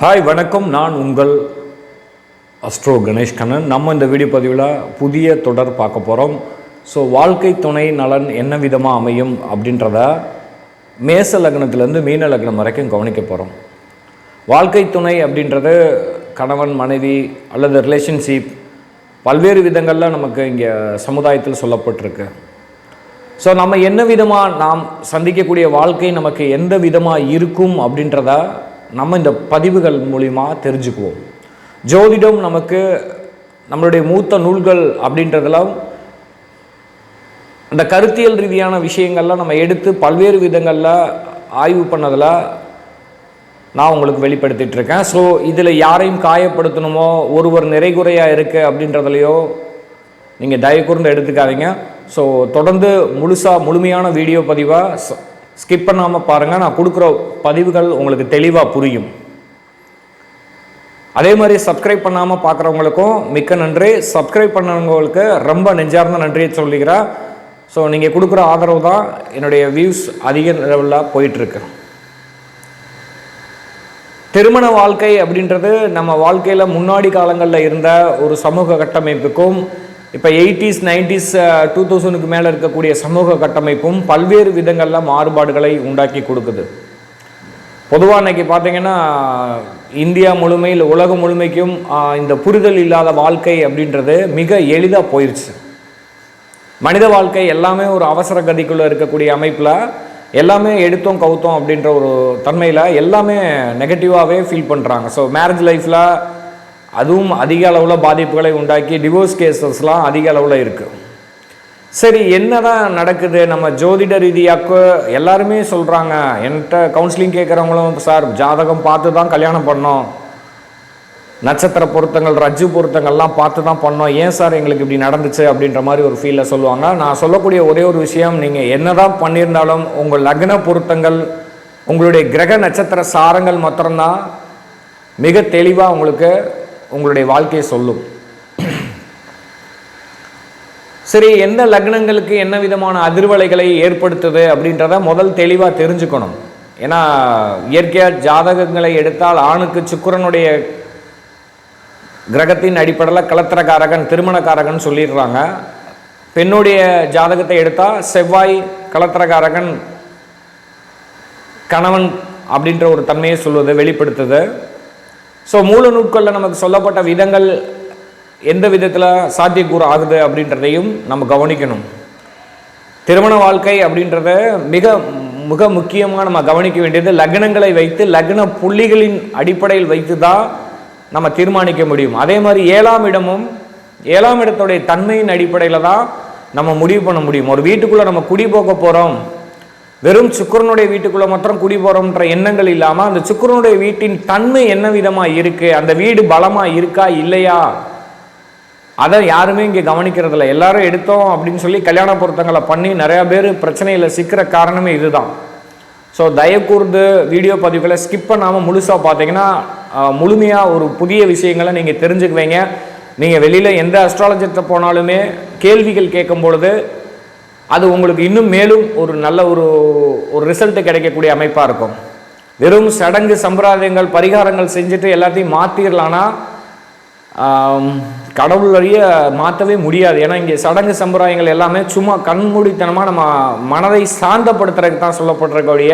Hi வணக்கம். நான் உங்கள் அஸ்ட்ரோ கணேஷ் கண்ணன். நம்ம இந்த வீடியோ பதிவில் புதிய தொடர் பார்க்க போகிறோம் ஸோ வாழ்க்கை துணை நலன் என்ன விதமாக அமையும் அப்படின்றத மேச லக்னத்துலேருந்து மீன லக்னம் வரைக்கும் கவனிக்க போகிறோம் வாழ்க்கை துணை அப்படின்றது கணவன் மனைவி அல்லது ரிலேஷன்ஷிப் பல்வேறு விதங்களில் நமக்கு இங்கே சமுதாயத்தில் சொல்லப்பட்டிருக்கு. ஸோ நம்ம என்ன விதமாக நாம் சந்திக்கக்கூடிய வாழ்க்கை நமக்கு எந்த விதமாக இருக்கும் அப்படின்றத நம்ம இந்த பதிவுகள் மூலிமா தெரிஞ்சுக்குவோம். ஜோதிடம் நமக்கு நம்மளுடைய மூத்த நூல்கள் அப்படின்றதெல்லாம் அந்த கருத்தியல் ரீதியான விஷயங்கள்லாம் நம்ம எடுத்து பல்வேறு விதங்களில் ஆய்வு பண்ணதில் நான் உங்களுக்கு வெளிப்படுத்திட்டு இருக்கேன் ஸோ இதில் யாரையும் காயப்படுத்தணுமோ ஒருவர் நிறைகுறையாக இருக்குது அப்படின்றதுலையோ நீங்கள் தயவு கூர்ந்து எடுத்துக்காதீங்க. ஸோ தொடர்ந்து முழுசாக முழுமையான வீடியோ பதிவாக ஸ்கிப் பண்ணாமல் பாருங்கள் நான் கொடுக்குற பதிவுகள் உங்களுக்கு தெளிவாக புரியும். அதே மாதிரி சப்ஸ்கிரைப் பண்ணாமல் பார்க்குறவங்களுக்கும் மிக்க நன்றி. சப்ஸ்கிரைப் பண்ணவங்களுக்கு ரொம்ப நெஞ்சார்ந்த நன்றியை சொல்லிக்கிறேன். ஸோ நீங்கள் கொடுக்குற ஆதரவு தான் என்னுடைய வியூஸ் அதிக லெவலில் போயிட்டுருக்கு. திருமண வாழ்க்கை அப்படின்றது நம்ம வாழ்க்கையில் முன்னாடி காலங்களில் இருந்த ஒரு சமூக கட்டமைப்புக்கும் இப்போ எயிட்டிஸ் நைன்டிஸ் டூ தௌசண்ட்க்கு மேலே இருக்கக்கூடிய சமூக கட்டமைப்பும் பல்வேறு விதங்களில் மாறுபாடுகளை உண்டாக்கி கொடுக்குது. பொதுவாக அன்னைக்கு பார்த்தீங்கன்னா இந்தியா முழுமையில் உலகம் முழுமைக்கும் இந்த புரிதல் இல்லாத வாழ்க்கை அப்படின்றது மிக எளிதாக போயிடுச்சு மனித வாழ்க்கை எல்லாமே ஒரு அவசர கதிக்குள்ளே இருக்கக்கூடிய அமைப்பில் எல்லாமே எடுத்தோம் கவுத்தோம் அப்படின்ற ஒரு தன்மையில் எல்லாமே நெகட்டிவாகவே ஃபீல் பண்ணுறாங்க ஸோ மேரேஜ் லைஃப்பில் அதுவும் அதிக அளவில் பாதிப்புகளை உண்டாக்கி டிவோர்ஸ் கேசஸ்லாம் அதிக அளவில் இருக்குது சரி என்ன தான் நடக்குது? நம்ம ஜோதிட ரீதியாக்க எல்லாருமே சொல்கிறாங்க என்கிட்ட கவுன்சிலிங் கேட்குறவங்களும் சார் ஜாதகம் பார்த்து தான் கல்யாணம் பண்ணோம். நட்சத்திர பொருத்தங்கள் ரஜ்ஜு பொருத்தங்கள்லாம் பார்த்து தான் பண்ணோம். ஏன் சார் எங்களுக்கு இப்படி நடந்துச்சு அப்படின்ற மாதிரி ஒரு ஃபீலில் சொல்லுவாங்க. நான் சொல்லக்கூடிய ஒரே ஒரு விஷயம் நீங்கள் என்னதான் பண்ணியிருந்தாலும் உங்கள் லக்ன பொருத்தங்கள் உங்களுடைய கிரக நட்சத்திர சாரங்கள் மாத்திரம்தான் மிக தெளிவாக உங்களுக்கு உங்களுடைய வாழ்க்கையை சொல்லும். சரி எந்த லக்னங்களுக்கு என்ன விதமான அதிர்வலைகளை ஏற்படுத்துது அப்படின்றத முதல் தெளிவாக தெரிஞ்சுக்கணும். ஏன்னா இயற்கையாக ஜாதகங்களை எடுத்தால் ஆணுக்கு சுக்கிரனுடைய கிரகத்தின் அடிப்படையில் கலத்திரக்காரகன் திருமணக்காரகன் சொல்லிடுறாங்க. பெண்ணுடைய ஜாதகத்தை எடுத்தால் செவ்வாய் கலத்திரக்காரகன் கணவன் அப்படின்ற ஒரு தன்மையை சொல்லுவது வெளிப்படுத்துது. ஸோ மூல நூட்களில் நமக்கு சொல்லப்பட்ட விதங்கள் எந்த விதத்தில் சாத்தியக்கூறு ஆகுது அப்படின்றதையும் நம்ம கவனிக்கணும். திருமண வாழ்க்கை அப்படின்றத மிக மிக முக்கியமாக நம்ம கவனிக்க வேண்டியது லக்னங்களை வைத்து லக்ன புள்ளிகளின் அடிப்படையில் வைத்து தான் நம்ம தீர்மானிக்க முடியும். அதே மாதிரி ஏழாம் இடமும் ஏழாம் இடத்துடைய தன்மையின் அடிப்படையில் தான் நம்ம முடிவு பண்ண முடியும். ஒரு வீட்டுக்குள்ளே நம்ம குடி போக போகிறோம் வெறும் சுக்கரனுடைய வீட்டுக்குள்ளே மாத்திரம் குடி போகிறோம்ன்ற எண்ணங்கள் இல்லாமல் அந்த சுக்கரனுடைய வீட்டின் தன்மை என்ன விதமாக இருக்குது அந்த வீடு பலமாக இருக்கா இல்லையா? அதை யாருமே இங்கே கவனிக்கிறதில்ல. எல்லாரும் எடுத்தோம் அப்படின்னு சொல்லி கல்யாண பொருத்தங்களை பண்ணி நிறையா பேர் பிரச்சனையில் சிக்கிற காரணமே இதுதான். ஸோ தயக்கூர்ந்து வீடியோ பதிவுகளை ஸ்கிப் பண்ணாமல் முழுசாக பார்த்தீங்கன்னா முழுமையாக ஒரு புதிய விஷயங்களை நீங்கள் தெரிஞ்சுக்குவீங்க. நீங்கள் வெளியில் எந்த அஸ்ட்ராலஜர்கிட்ட போனாலுமே கேள்விகள் கேட்கும் பொழுது அது உங்களுக்கு இன்னும் மேலும் ஒரு நல்ல ஒரு ஒரு ரிசல்ட்டு கிடைக்கக்கூடிய அமைப்பாக இருக்கும். வெறும் சடங்கு சம்பிரதாயங்கள் பரிகாரங்கள் செஞ்சுட்டு எல்லாத்தையும் மாற்றிடலான்னா கடவுள் வழிய மாற்றவே முடியாது. ஏன்னா இங்கே சடங்கு சம்பிரதாயங்கள் எல்லாமே சும்மா கண்மூடித்தனமாக நம்ம மனதை சாந்தப்படுத்துறதுக்கு தான் சொல்லப்பட்டிருக்கக்கூடிய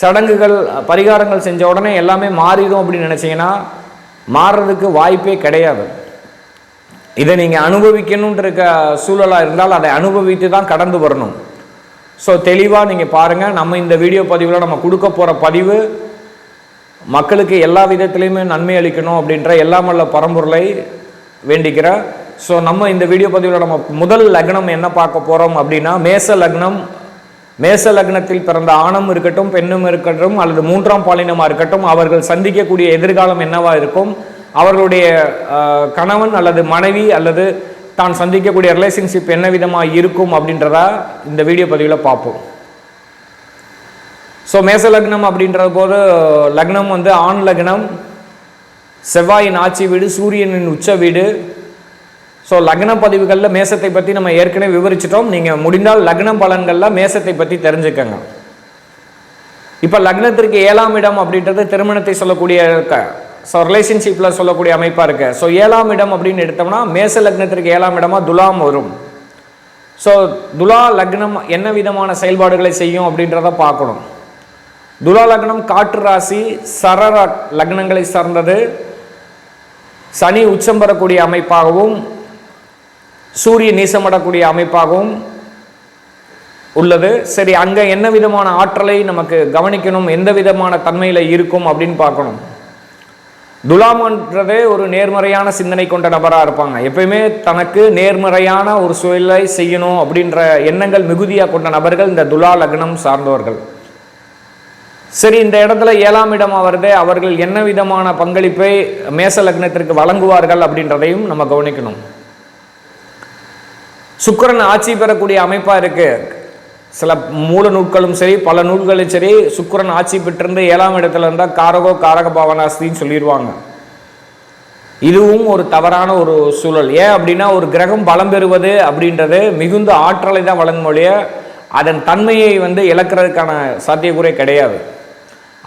சடங்குகள் பரிகாரங்கள் செஞ்ச உடனே எல்லாமே மாறிடும் அப்படின்னு நினச்சிங்கன்னா மாறுறதுக்கு வாய்ப்பே கிடையாது. இதை நீங்கள் அனுபவிக்கணுன்ற இருக்க சூழலாக இருந்தால் அதை அனுபவித்து தான் கடந்து வரணும். ஸோ தெளிவாக நீங்கள் பாருங்கள் நம்ம இந்த வீடியோ பதிவில் நம்ம கொடுக்க போகிற பதிவு மக்களுக்கு எல்லா விதத்துலேயுமே நன்மை அளிக்கணும் அப்படின்ற எல்லாமல்ல பரம்பொருளை வேண்டிக்கிறேன் ஸோ நம்ம இந்த வீடியோ பதிவில் நம்ம முதல் லக்னம் என்ன பார்க்க போகிறோம் அப்படின்னா மேச லக்னம் மேச லக்னத்தில் பிறந்த ஆணும் இருக்கட்டும் பெண்ணும் இருக்கட்டும் அல்லது மூன்றாம் பாலினமாக இருக்கட்டும் அவர்கள் சந்திக்கக்கூடிய எதிர்காலம் என்னவா இருக்கும்? அவர்களுடைய கணவன் அல்லது மனைவி அல்லது தான் சந்திக்கக்கூடிய ரிலேஷன்ஷிப் என்ன விதமாக இருக்கும் அப்படின்றத இந்த வீடியோ பதிவில் பார்ப்போம். ஸோ மேச லக்னம் அப்படின்ற போது லக்னம் வந்து ஆண் லக்னம் செவ்வாயின் ஆட்சி வீடு சூரியனின் உச்ச வீடு ஸோ லக்ன பதிவுகளில் மேசத்தை பற்றி நம்ம ஏற்கனவே விவரிச்சிட்டோம். நீங்கள் முடிந்தால் லக்ன பலன்களில் மேசத்தை பற்றி தெரிஞ்சுக்கங்க. இப்போ லக்னத்திற்கு ஏழாம் இடம் அப்படின்றது திருமணத்தை சொல்லக்கூடிய ஸோ ரிலேஷன்ஷிப்பில் சொல்லக்கூடிய அமைப்பாக இருக்குது ஸோ ஏழாம் இடம் அப்படின்னு எடுத்தோம்னா மேச லக்னத்திற்கு ஏழாம் இடமாக துலாம் வரும். ஸோ துலா லக்னம் என்ன விதமான செயல்பாடுகளை செய்யும் அப்படின்றத பார்க்கணும். துலா லக்னம் காற்று ராசி சரர லக்னங்களை சார்ந்தது. சனி உச்சம் பெறக்கூடிய அமைப்பாகவும் சூரிய நீசமடக்கூடிய அமைப்பாகவும் உள்ளது. சரி அங்கே என்ன விதமான ஆற்றலை நமக்கு கவனிக்கணும்? எந்த விதமான தன்மையில் இருக்கும் அப்படின்னு பார்க்கணும். துலாமன்றதே ஒரு நேர்மறையான சிந்தனை கொண்ட நபராக இருப்பாங்க. எப்பயுமே தனக்கு நேர்மறையான ஒரு சூழலை செய்யணும் அப்படின்ற எண்ணங்கள் மிகுதியாக கொண்ட நபர்கள் இந்த துலா லக்னம் சார்ந்தவர்கள். சரி இந்த இடத்துல ஏழாம் இடம் வருது அவர்கள் என்ன விதமான பங்களிப்பை மேச லக்னத்திற்கு வழங்குவார்கள் அப்படின்றதையும் நம்ம கவனிக்கணும். சுக்கிரன் ஆட்சி பெறக்கூடிய அமைப்பாக இருக்குது சில மூல நூல்களும் சரி பல நூல்களும் சரி சுக்கரன் ஆட்சி பெற்றிருந்து ஏழாம் இடத்துல இருந்தால் காரகோ காரக பாவனாஸ்தின்னு சொல்லிடுவாங்க. இதுவும் ஒரு தவறான ஒரு சூழல். ஏன் அப்படின்னா ஒரு கிரகம் பலம் பெறுவது அப்படின்றது மிகுந்த ஆற்றலை தான் வழங்கும் ஒழிய அதன் தன்மையை வந்து இழக்கிறதுக்கான சாத்தியக்கூறே கிடையாது.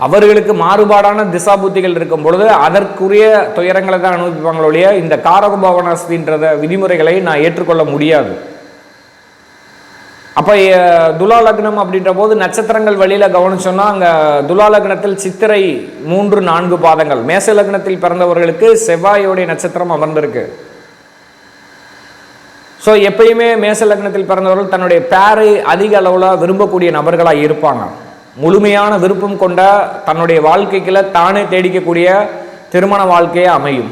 அவர்களுக்கு மாறுபாடான திசா புத்திகள் இருக்கும் பொழுது அதற்குரிய துயரங்களை தான் அனுபவிப்பாங்களோடைய இந்த காரகபவனஸ்தின்றத விதிமுறைகளை நான் ஏற்றுக்கொள்ள முடியாது. அப்போ துலா லக்னம் அப்படின்ற போது நட்சத்திரங்கள் வழியில் கவனிச்சோன்னா அங்கே துலா லக்னத்தில் சித்திரை மூன்று நான்கு பாதங்கள். மேச லக்னத்தில் பிறந்தவர்களுக்கு செவ்வாயோடைய நட்சத்திரம் அமர்ந்திருக்கு. ஸோ எப்பயுமே மேச லக்னத்தில் பிறந்தவர்கள் தன்னுடைய பேரை அதிக அளவில் விரும்பக்கூடிய நபர்களாக இருப்பாங்க. முழுமையான விருப்பம் கொண்ட தன்னுடைய வாழ்க்கைக்குள்ள தானே தேடிக்கக்கூடிய திருமண வாழ்க்கையே அமையும்.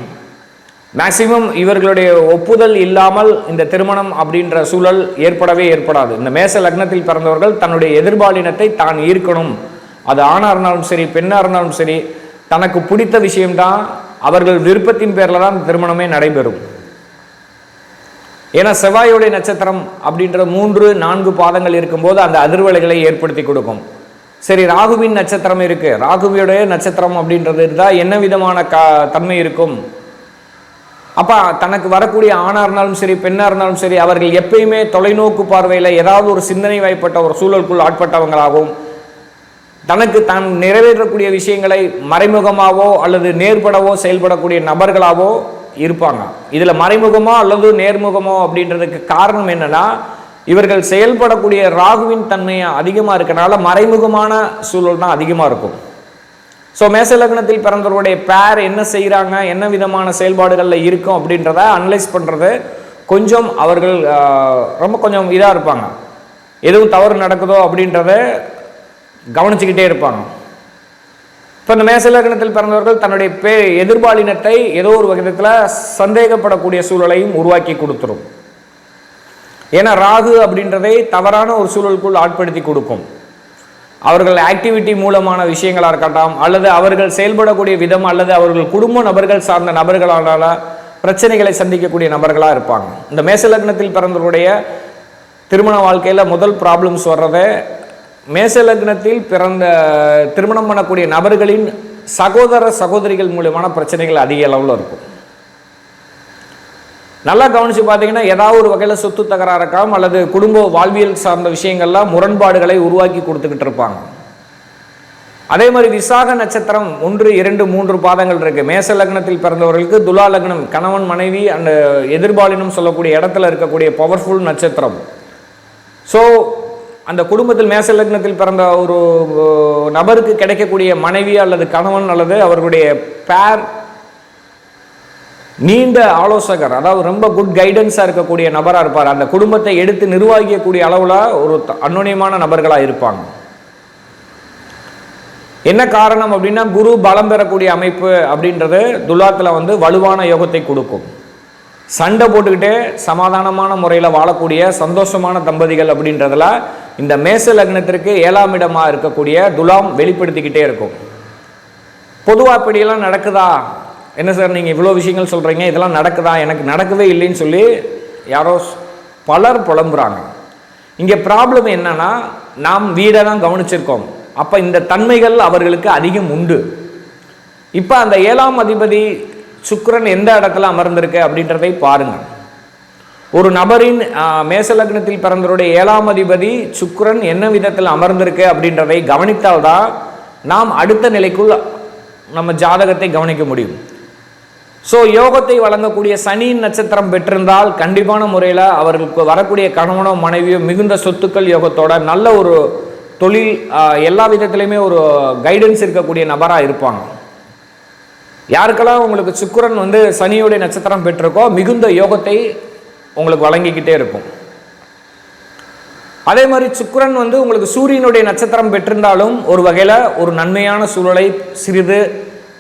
மேக்சிமம் இவர்களுடைய ஒப்புதல் இல்லாமல் இந்த திருமணம் அப்படின்ற சூழல் ஏற்படவே ஏற்படாது. இந்த மேச லக்னத்தில் பிறந்தவர்கள் தன்னுடைய எதிர்பாலினத்தை தான் ஈர்க்கணும். அது ஆணாக இருந்தாலும் சரி பெண்ணாக இருந்தாலும் சரி தனக்கு பிடித்த விஷயம்தான் அவர்கள் விருப்பத்தின் பேரில் தான் திருமணமே நடைபெறும். ஏன்னா செவ்வாயுடைய நட்சத்திரம் அப்படின்ற மூன்று நான்கு பாதங்கள் இருக்கும்போது அந்த அதிர்வலைகளை ஏற்படுத்தி கொடுக்கும். சரி ராகுவின் நட்சத்திரம் இருக்கு. ராகுவியுடைய நட்சத்திரம் அப்படின்றது இருந்தால் என்ன விதமான க தன்மை இருக்கும்? அப்போ தனக்கு வரக்கூடிய ஆணாக இருந்தாலும் சரி பெண்ணாக இருந்தாலும் சரி அவர்கள் எப்பயுமே தொலைநோக்கு பார்வையில் ஏதாவது ஒரு சிந்தனை வாய்ப்பட்ட ஒரு சூழலுக்குள் ஆட்பட்டவங்களாகவும் தனக்கு தான் நிறைவேற்றக்கூடிய விஷயங்களை மறைமுகமாகவோ அல்லது நேர்படவோ செயல்படக்கூடிய நபர்களாகவோ இருப்பாங்க. இதில் மறைமுகமோ அல்லது நேர்முகமோ அப்படின்றதுக்கு காரணம் என்னென்னா இவர்கள் செயல்படக்கூடிய ராகுவின் தன்மையை அதிகமாக இருக்கனால மறைமுகமான சூழல் தான் அதிகமாக இருக்கும். ஸோ மேச லக்னத்தில் பிறந்தவருடைய பேர் என்ன செய்கிறாங்க என்ன விதமான செயல்பாடுகளில் இருக்கும் அப்படின்றத அனலைஸ் பண்ணுறது கொஞ்சம் அவர்கள் ரொம்ப கொஞ்சம் இதாக இருப்பாங்க. எதுவும் தவறு நடக்குதோ அப்படின்றத கவனிச்சுக்கிட்டே இருப்பாங்க. இப்போ இந்த மேச லக்னத்தில் பிறந்தவர்கள் தன்னுடைய பே எதிர்பாலினத்தை ஏதோ ஒரு விதத்தில் சந்தேகப்படக்கூடிய சூழலையும் உருவாக்கி கொடுத்துரும். ஏன்னா ராகு அப்படின்றதை தவறான ஒரு சூழலுக்குள் ஆட்படுத்தி கொடுக்கும். அவர்கள் ஆக்டிவிட்டி மூலமான விஷயங்களாக இருக்கட்டும் அல்லது அவர்கள் செயல்படக்கூடிய விதம் அல்லது அவர்கள் குடும்ப நபர்கள் சார்ந்த நபர்களால பிரச்சனைகளை சந்திக்கக்கூடிய நபர்களாக இருப்பாங்க. இந்த மேச லக்னத்தில் பிறந்தவருடைய திருமண வாழ்க்கையில் முதல் ப்ராப்ளம்ஸ் வர்றத மேச லக்னத்தில் பிறந்த திருமணம் பண்ணக்கூடிய நபர்களின் சகோதர சகோதரிகள் மூலியமான பிரச்சனைகள் அதிக அளவில் இருக்கும். நல்லா கவனிச்சு பார்த்தீங்கன்னா ஏதாவது ஒரு வகையில் சொத்து தகராறு அல்லது குடும்ப வாழ்வியல் சார்ந்த விஷயங்கள்லாம் முரண்பாடுகளை உருவாக்கி கொடுத்துக்கிட்டு இருப்பாங்க. அதே மாதிரி விசாக நட்சத்திரம் ஒன்று இரண்டு மூன்று பாதங்கள் இருக்கு. மேச லக்னத்தில் பிறந்தவர்களுக்கு துலா லக்னம் கணவன் மனைவி அந்த எதிர்பாலினம் சொல்லக்கூடிய இடத்துல இருக்கக்கூடிய பவர்ஃபுல் நட்சத்திரம். ஸோ அந்த குடும்பத்தில் மேச லக்னத்தில் பிறந்த ஒரு நபருக்கு கிடைக்கக்கூடிய மனைவி அல்லது கணவன் அல்லது அவர்களுடைய பேர் நீண்ட ஆலோசகர் அதாவது ரொம்ப குட் கைடன்ஸாக இருக்கக்கூடிய நபராக இருப்பார். அந்த குடும்பத்தை எடுத்து நிர்வகிக்கக்கூடிய அளவில் ஒரு த- நபர்களாக இருப்பாங்க. என்ன காரணம் அப்படின்னா குரு பலம் பெறக்கூடிய அமைப்பு அப்படின்றது துலாத்தில் வந்து வலுவான யோகத்தை கொடுக்கும். சண்டை போட்டுக்கிட்டே சமாதானமான முறையில் வாழக்கூடிய சந்தோஷமான தம்பதிகள் அப்படின்றதுல இந்த மேச லக்னத்திற்கு ஏழாம் இடமாக இருக்கக்கூடிய துலாம் வெளிப்படுத்திக்கிட்டே இருக்கும். பொதுவாக இப்படியெல்லாம் நடக்குதா? என்ன சார் நீங்கள் இவ்வளோ விஷயங்கள் சொல்கிறீங்க இதெல்லாம் நடக்குதா? எனக்கு நடக்கவே இல்லைன்னு சொல்லி யாரோ பலர் புலம்புறாங்க. இங்கே ப்ராப்ளம் என்னன்னா நாம் வீடை தான் கவனிச்சிருக்கோம். அப்போ இந்த தன்மைகள் அவர்களுக்கு அதிகம் உண்டு. இப்போ அந்த ஏழாம் அதிபதி சுக்கரன் எந்த இடத்துல அமர்ந்திருக்கு அப்படின்றதை பாருங்கள் ஒரு நபரின் மேசலக்னத்தில் பிறந்தவருடைய ஏழாம் அதிபதி சுக்கரன் என்ன விதத்தில் அமர்ந்திருக்கு அப்படின்றதை கவனித்தால்தான் நாம் அடுத்த நிலைக்குள் நம்ம ஜாதகத்தை கவனிக்க முடியும். ஸோ யோகத்தை வழங்கக்கூடிய சனியின் நட்சத்திரம் பெற்றிருந்தால் கண்டிப்பான முறையில் அவர்களுக்கு வரக்கூடிய கணவனோ மனைவியோ மிகுந்த சொத்துக்கள் யோகத்தோட நல்ல ஒரு தொழில் எல்லா விதத்துலேயுமே ஒரு கைடன்ஸ் இருக்கக்கூடிய நபராக இருப்பாங்க. யாருக்கெல்லாம் உங்களுக்கு சுக்கிரன் வந்து சனியுடைய நட்சத்திரம் பெற்றிருக்கோ மிகுந்த யோகத்தை உங்களுக்கு வழங்கிக்கிட்டே இருக்கும். அதே மாதிரி சுக்கிரன் வந்து உங்களுக்கு சூரியனுடைய நட்சத்திரம் பெற்றிருந்தாலும் ஒரு வகையில் ஒரு நன்மையான சூழலை சிறிது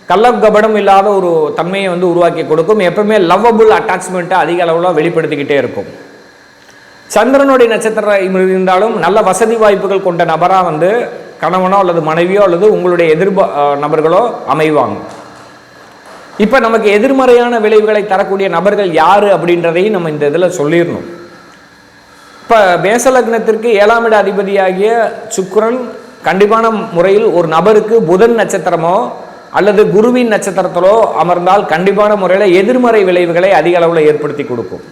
கள்ளக்கபடம் இல்லாத ஒரு தன்மையை வந்து உருவாக்கி கொடுக்கும். எப்பவுமே லவ்வபுள் அட்டாச்மெண்ட்டை அதிக அளவில் வெளிப்படுத்திக்கிட்டே இருக்கும். சந்திரனுடைய நட்சத்திரம் இருந்தாலும் நல்ல வசதி வாய்ப்புகள் கொண்ட நபராக வந்து கணவனோ அல்லது மனைவியோ அல்லது உங்களுடைய எதிர்ப நபர்களோ அமைவாங்க. இப்போ நமக்கு எதிர்மறையான விளைவுகளை தரக்கூடிய நபர்கள் யார் அப்படின்றதையும் நம்ம இந்த இதில் சொல்லிடணும். இப்போ மேச லக்னத்திற்கு ஏழாம் இட அதிபதியாகிய சுக்ரன் கண்டிப்பான முறையில் ஒரு நபருக்கு புதன் நட்சத்திரமோ அல்லது குருவின் நட்சத்திரத்திலோ அமர்ந்தால் கண்டிப்பான முறையில் எதிர்மறை விளைவுகளை அதிக அளவில் ஏற்படுத்தி கொடுக்கும்.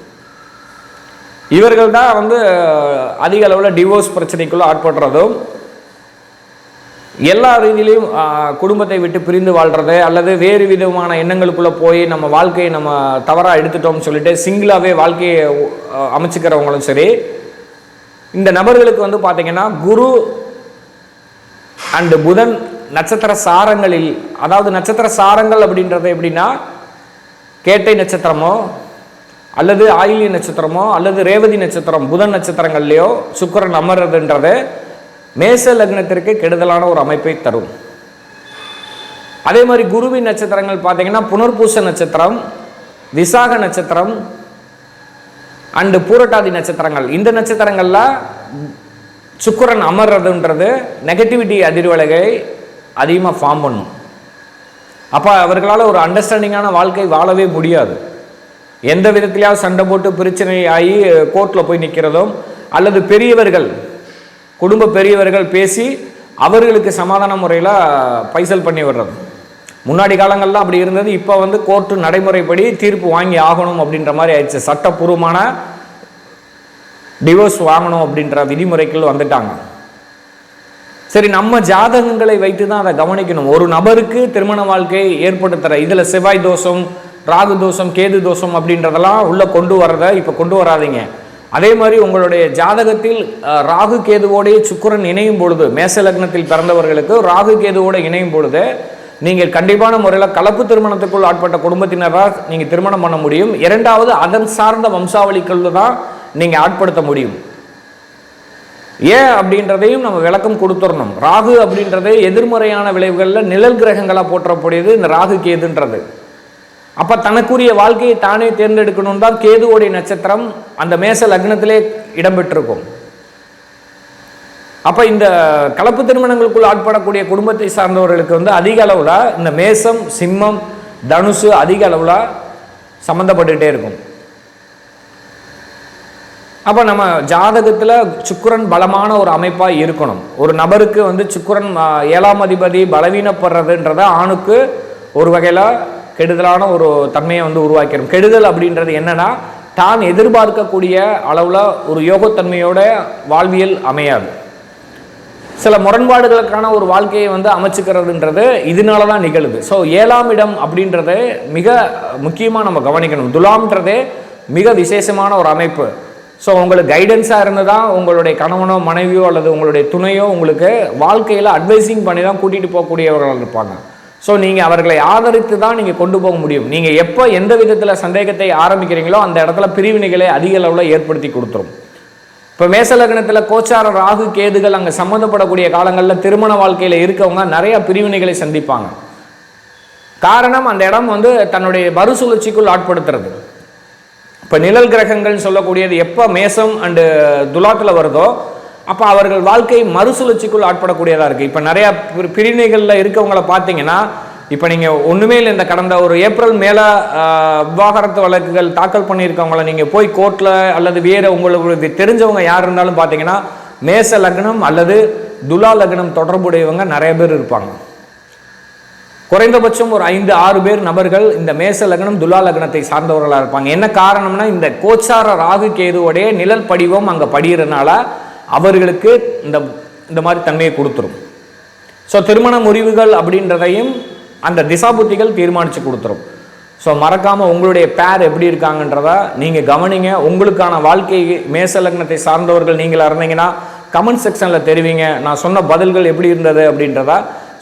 இவர்கள் தான் வந்து அதிக அளவில் டிவோர்ஸ் பிரச்சனைக்குள்ள ஆட்படுறதும் எல்லா ரீதியிலையும் குடும்பத்தை விட்டு பிரிந்து வாழ்றது அல்லது வேறு விதமான எண்ணங்களுக்குள்ளே போய் நம்ம வாழ்க்கையை நம்ம தவறாக எடுத்துட்டோம்னு சொல்லிட்டு சிங்கிளாகவே வாழ்க்கையை அமைச்சுக்கிறவங்களும் சரி இந்த நபர்களுக்கு வந்து பார்த்தீங்கன்னா குரு அண்டு புதன் நட்சத்திர சாரங்களில் அதாவது நட்சத்திர சாரங்கள் அப்படின்றது எப்படின்னா கேட்டை நட்சத்திரமோ அல்லது ஆயிலிய நட்சத்திரமோ அல்லது ரேவதி நட்சத்திரம் புதன் நட்சத்திரங்கள்லையோ சுக்கரன் அமர்றதுன்றது மேச லக்னத்திற்கு கெடுதலான ஒரு அமைப்பை தரும். அதே மாதிரி குருவின் நட்சத்திரங்கள் பார்த்தீங்கன்னா புனர்பூச நட்சத்திரம் விசாக நட்சத்திரம் அண்டு பூரட்டாதி நட்சத்திரங்கள். இந்த நட்சத்திரங்களில் சுக்கிரன் அமர்றதுன்றது நெகட்டிவிட்டி அதிர்வலைகளை அதிகமாக ஃபார்ம் பண்ணும். அப்போ அவர்களால் ஒரு அண்டர்ஸ்டாண்டிங்கான வாழ்க்கை வாழவே முடியாது. எந்த விதத்திலையாவது சண்டை போட்டு பிரச்சனை ஆகி கோர்ட்டில் போய் நிற்கிறதும் அல்லது பெரியவர்கள் குடும்ப பெரியவர்கள் பேசி அவர்களுக்கு சமாதான முறையில் பைசல் பண்ணி விடுறது. முன்னாடி காலங்களில் அப்படி இருந்தது இப்போ வந்து கோர்ட்டு நடைமுறைப்படி தீர்ப்பு வாங்கி ஆகணும் அப்படின்ற மாதிரி ஆயிடுச்சு. சட்டப்பூர்வமான டிவோர்ஸ் வாங்கணும் அப்படின்ற விதிமுறைகள் வந்துட்டாங்க. சரி நம்ம ஜாதகங்களை வைத்து தான் அதை கவனிக்கணும். ஒரு நபருக்கு திருமண வாழ்க்கையை ஏற்படுத்துகிற இதில் செவ்வாய் தோஷம் ராகு தோஷம் கேது தோஷம் அப்படின்றதெல்லாம் உள்ளே கொண்டு வரதை இப்போ கொண்டு வராதீங்க. அதே மாதிரி உங்களுடைய ஜாதகத்தில் ராகு கேதுவோடைய சுக்கிரன் இணையும் பொழுது மேச லக்னத்தில் பிறந்தவர்களுக்கு ராகு கேதுவோடு இணையும் பொழுது நீங்கள் கண்டிப்பான முறையில் கலப்பு திருமணத்துக்குள் ஆட்பட்ட குடும்பத்தினராக நீங்கள் திருமணம் பண்ண முடியும். இரண்டாவது அதன் சார்ந்த வம்சாவளிக்குள்ள தான் நீங்கள் ஆட்படுத்த முடியும். ஏன் அப்படின்றதையும் நம்ம விளக்கம் கொடுத்துடணும். ராகு அப்படின்றது எதிர்மறையான விளைவுகளில் நிழல் கிரகங்களாக போற்றக்கூடியது இந்த ராகு கேதுன்றது. அப்போ தனக்குரிய வாழ்க்கையை தானே தேர்ந்தெடுக்கணும் தான் கேதுவோடைய நட்சத்திரம் அந்த மேச லக்னத்திலே இடம்பெற்றிருக்கும். அப்போ இந்த கலப்பு திருமணங்களுக்குள் ஆட்படக்கூடிய குடும்பத்தை சார்ந்தவர்களுக்கு வந்து அதிக அளவில் இந்த மேசம் சிம்மம் தனுசு அதிக அளவில் சம்மந்தப்பட்டுகிட்டே இருக்கும். அப்போ நம்ம ஜாதகத்தில் சுக்கிரன் பலமான ஒரு அமைப்பாக இருக்கணும். ஒரு நபருக்கு வந்து சுக்கிரன் ஏழாம் அதிபதி பலவீனப்படுறதுன்றத ஆணுக்கு ஒரு வகையில் கெடுதலான ஒரு தன்மையை வந்து உருவாக்கிடும். கெடுதல் அப்படின்றது என்னென்னா தான் எதிர்பார்க்கக்கூடிய அளவில் ஒரு யோகத்தன்மையோட வாழ்வியல் அமையாது. சில முரண்பாடுகளுக்கான ஒரு வாழ்க்கையை வந்து அமைச்சுக்கிறதுன்றது இதனால தான் நிகழுது. ஸோ ஏழாம் இடம் அப்படின்றது மிக முக்கியமாக நம்ம கவனிக்கணும். துலாம்ன்றதே மிக விசேஷமான ஒரு அமைப்பு. ஸோ உங்களுக்கு கைடன்ஸாக இருந்து தான் உங்களுடைய கணவனோ மனைவியோ அல்லது உங்களுடைய துணையோ உங்களுக்கு வாழ்க்கையில் அட்வைஸிங் பண்ணி தான் கூட்டிகிட்டு போகக்கூடியவர்கள் இருப்பாங்க. ஸோ நீங்கள் அவர்களை ஆதரித்து தான் நீங்கள் கொண்டு போக முடியும். நீங்கள் எப்போ எந்த விதத்தில் சந்தேகத்தை ஆரம்பிக்கிறீங்களோ அந்த இடத்துல பிரிவினைகளை அதிக அளவில் ஏற்படுத்தி கொடுத்துரும். இப்போ மேசலக்னத்தில் கோச்சார ராகு கேதுகள் அங்கே சம்மந்தப்படக்கூடிய காலங்களில் திருமண வாழ்க்கையில் இருக்கவங்க நிறைய பிரிவினைகளை சந்திப்பாங்க. காரணம் அந்த இடம் வந்து தன்னுடைய மறுசுழற்சிக்குள் ஆட்படுத்துறது. இப்போ நிழல் கிரகங்கள் சொல்லக்கூடியது எப்போ மேசம் அண்டு துலாத்தில் வருதோ அப்போ அவர்கள் வாழ்க்கை மறுசுழற்சிக்குள் ஆட்படக்கூடியதாக இருக்குது இப்போ நிறையா பிரிவினைகளில் இருக்கவங்கள பார்த்தீங்கன்னா இப்போ நீங்கள் ஒன்றுமே இல்லை இந்த கடந்த ஒரு ஏப்ரல் மேலே விவாகரத்து வழக்குகள் தாக்கல் பண்ணியிருக்கவங்கள நீங்கள் போய் கோர்ட்டில் அல்லது வேறு உங்களுக்கு தெரிஞ்சவங்க யார் இருந்தாலும் பார்த்தீங்கன்னா மேச லக்னம் அல்லது துலா லக்னம் தொடர்புடையவங்க நிறைய பேர் இருப்பாங்க. குறைந்தபட்சம் ஒரு ஐந்து ஆறு பேர் நபர்கள் இந்த மேச லக்னம் துலா லக்னத்தை சார்ந்தவர்களாக இருப்பாங்க. என்ன காரணம்னா இந்த கோச்சார ராகு கேதுவோடைய நிழல் படிவம் அங்கே படிகிறனால அவர்களுக்கு இந்த இந்த மாதிரி தன்மையை கொடுத்துரும். ஸோ திருமண முறிவுகள் அப்படின்றதையும் அந்த திசாபுத்திகள் தீர்மானித்து கொடுத்துரும். ஸோ மறக்காமல் உங்களுடைய பேர் எப்படி இருக்காங்கன்றத நீங்கள் கவனிங்க. உங்களுக்கான வாழ்க்கை மேச லக்னத்தை சார்ந்தவர்கள் நீங்களாக இருந்தீங்கன்னா கமெண்ட் செக்ஷனில் தெரிவிங்க. நான் சொன்ன பதில்கள் எப்படி இருந்தது அப்படின்றத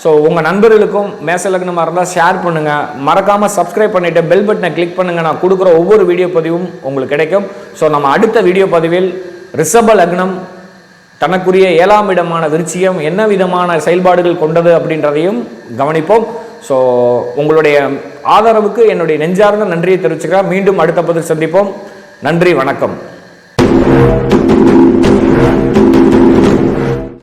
ஸோ உங்கள் நண்பர்களுக்கும் மேச லக்னமாக இருந்தால் ஷேர் பண்ணுங்கள் மறக்காமல் சப்ஸ்கிரைப் பண்ணிவிட்டு பெல் பட்டனை கிளிக் பண்ணுங்கள் நான் கொடுக்குற ஒவ்வொரு வீடியோ பதிவும் உங்களுக்கு கிடைக்கும். ஸோ நம்ம அடுத்த வீடியோ பதிவில் ரிஷப லக்னம் தனக்குரிய ஏழாம் இடமான விருச்சியம் என்ன விதமான செயல்பாடுகள் கொண்டது அப்படின்றதையும் கவனிப்போம். ஸோ உங்களுடைய ஆதரவுக்கு என்னுடைய நெஞ்சார்ந்த நன்றியை தெரிவிச்சுக்கிறேன். மீண்டும் அடுத்த பதில் சந்திப்போம். நன்றி வணக்கம்.